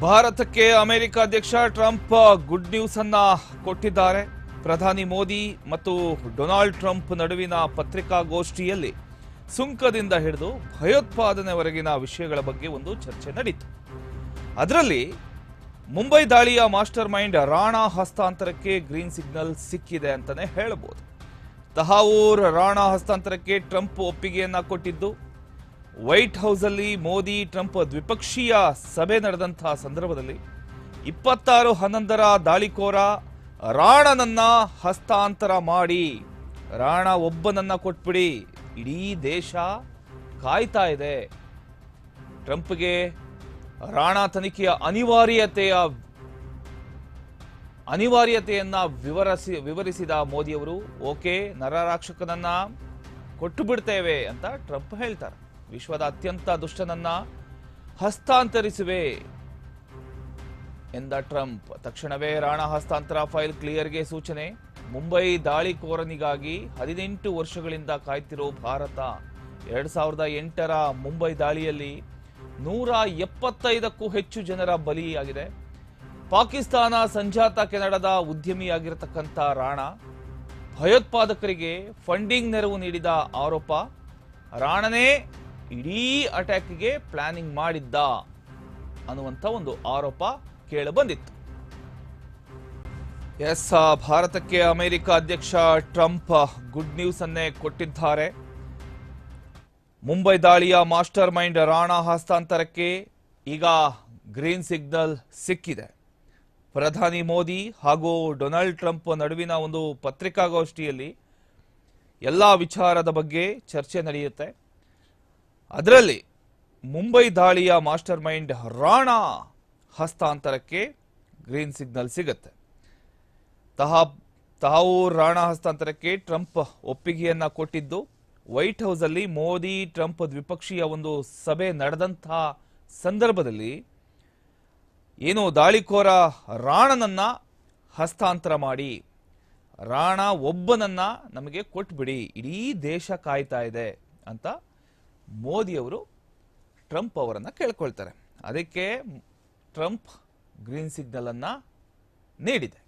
ಭಾರತಕ್ಕೆ ಅಮೆರಿಕ ಅಧ್ಯಕ್ಷ Trump good news ಅನ್ನ ಕೊಟ್ಟಿದ್ದಾರೆ. ಪ್ರಧಾನಿ ಮೋದಿ ಮತ್ತು ಡೊನಾಲ್ಡ್ ಟ್ರಂಪ್ ನಡುವಿನ ಪತ್ರಿಕಾಗೋಷ್ಠಿಯಲ್ಲಿ ಸುಂಕದಿಂದ ಹಿಡಿದು ಭಯೋತ್ಪಾದನೆವರೆಗಿನ ವಿಷಯಗಳ ಬಗ್ಗೆ ಒಂದು ಚರ್ಚೆ ನಡೀತು. ಅದರಲ್ಲಿ ಮುಂಬೈ ದಾಳಿಯ ಮಾಸ್ಟರ್ ಮೈಂಡ್ ರಾಣಾ ಹಸ್ತಾಂತರಕ್ಕೆ ಗ್ರೀನ್ ಸಿಗ್ನಲ್ ಸಿಕ್ಕಿದೆ ಅಂತಲೇ ಹೇಳಬಹುದು ತಹಾವೂರ್ ರಾಣಾ ಹಸ್ತಾಂತರಕ್ಕೆ ಟ್ರಂಪ್ ಒಪ್ಪಿಗೆಯನ್ನ ಕೊಟ್ಟಿದ್ದು ವೈಟ್ ಹೌಸಲ್ಲಿ ಮೋದಿ, ಟ್ರಂಪ್ ದ್ವಿಪಕ್ಷೀಯ ಸಭೆ ನಡೆದಂತಹ ಸಂದರ್ಭದಲ್ಲಿ ಇಪ್ಪತ್ತಾರು ಹನ್ನೊಂದರ ದಾಳಿಕೋರ ರಾಣನನ್ನ ಹಸ್ತಾಂತರ ಮಾಡಿ. ರಾಣ ಒಬ್ಬನನ್ನ ಕೊಟ್ಬಿಡಿ. ಇಡೀ ದೇಶ ಕಾಯ್ತಾ ಇದೆ. ಟ್ರಂಪ್ಗೆ ರಾಣ ತನಿಖೆಯ ಅನಿವಾರ್ಯತೆಯ ಅನಿವಾರ್ಯತೆಯನ್ನ ವಿವರಿಸಿ, ವಿವರಿಸಿದ ಮೋದಿಯವರು, ಓಕೆ, ನರರಾಕ್ಷಕನನ್ನ ಕೊಟ್ಟು ಬಿಡ್ತೇವೆ ಅಂತ ಟ್ರಂಪ್ ಹೇಳ್ತಾರೆ. ವಿಶ್ವದ ಅತ್ಯಂತ ದುಷ್ಟನನ್ನ ಹಸ್ತಾಂತರಿಸುವೆ ಎಂದ ಟ್ರಂಪ್. ತಕ್ಷಣವೇ ರಾಣಾ ಹಸ್ತಾಂತರ ಫೈಲ್ ಕ್ಲಿಯರ್ಗೆ ಸೂಚನೆ. ಮುಂಬೈ ದಾಳಿಕೋರನಿಗಾಗಿ ಹದಿನೆಂಟು ವರ್ಷಗಳಿಂದ ಕಾಯ್ತಿರೋ ಭಾರತ. ಎರಡ್ ಸಾವಿರದ ಎಂಟರ ಮುಂಬೈ ದಾಳಿಯಲ್ಲಿ ನೂರ ಎಪ್ಪತ್ತೈದಕ್ಕೂ ಹೆಚ್ಚು ಜನರ ಬಲಿಯಾಗಿದೆ. ಪಾಕಿಸ್ತಾನ ಸಂಜಾತ ಕೆನಡಾದ ಉದ್ಯಮಿಯಾಗಿರತಕ್ಕಂಥ ರಾಣಾ. ಭಯೋತ್ಪಾದಕರಿಗೆ ಫಂಡಿಂಗ್ ನೆರವು ನೀಡಿದ ಆರೋಪ. ರಾಣನೇ ಇಡೀ ಅಟ್ಯಾಕ್ಗೆ ಪ್ಲಾನಿಂಗ್ ಮಾಡಿದ್ದ ಅನ್ನುವಂಥ ಒಂದು ಆರೋಪ ಕೇಳಬಂದಿತ್ತು. ಎಸ್ ಭಾರತಕ್ಕೆ ಅಮೆರಿಕ ಅಧ್ಯಕ್ಷ ಟ್ರಂಪ್ ಗುಡ್ ನ್ಯೂಸ್ ಅನ್ನೇ ಕೊಟ್ಟಿದ್ದಾರೆ. ಮುಂಬೈ ದಾಳಿಯ ಮಾಸ್ಟರ್ ಮೈಂಡ್ ರಾಣಾ ಹಸ್ತಾಂತರಕ್ಕೆ ಈಗ ಗ್ರೀನ್ ಸಿಗ್ನಲ್ ಸಿಕ್ಕಿದೆ. ಪ್ರಧಾನಿ ಮೋದಿ ಹಾಗೂ ಡೊನಾಲ್ಡ್ ಟ್ರಂಪ್ ನಡುವಿನ ಒಂದು ಪತ್ರಿಕಾಗೋಷ್ಠಿಯಲ್ಲಿ ಎಲ್ಲ ವಿಚಾರದ ಬಗ್ಗೆ ಚರ್ಚೆ ನಡೆಯುತ್ತೆ. ಅದರಲ್ಲಿ ಮುಂಬೈ ದಾಳಿಯ ಮಾಸ್ಟರ್ ಮೈಂಡ್ ರಾಣಾ ಹಸ್ತಾಂತರಕ್ಕೆ ಗ್ರೀನ್ ಸಿಗ್ನಲ್ ಸಿಗುತ್ತೆ. ತಹಾ ತಾವು ರಾಣಾ ಹಸ್ತಾಂತರಕ್ಕೆ ಟ್ರಂಪ್ ಒಪ್ಪಿಗೆಯನ್ನ ಕೊಟ್ಟಿದ್ದು, ವೈಟ್ ಹೌಸ್ ಅಲ್ಲಿ ಮೋದಿ, ಟ್ರಂಪ್ ದ್ವಿಪಕ್ಷೀಯ ಒಂದು ಸಭೆ ನಡೆದಂತಹ ಸಂದರ್ಭದಲ್ಲಿ ಏನು ದಾಳಿಕೋರ ರಾಣನನ್ನ ಹಸ್ತಾಂತರ ಮಾಡಿ, ರಾಣ ಒಬ್ಬನನ್ನ ನಮಗೆ ಕೊಟ್ಬಿಡಿ, ಇಡೀ ದೇಶ ಕಾಯ್ತಾ ಇದೆ ಅಂತ ಮೋದಿಯವರು ಟ್ರಂಪ್ ಅವರನ್ನು ಕೇಳ್ಕೊಳ್ತಾರೆ. ಅದಕ್ಕೆ ಟ್ರಂಪ್ ಗ್ರೀನ್ ಸಿಗ್ನಲನ್ನು ನೀಡಿದೆ.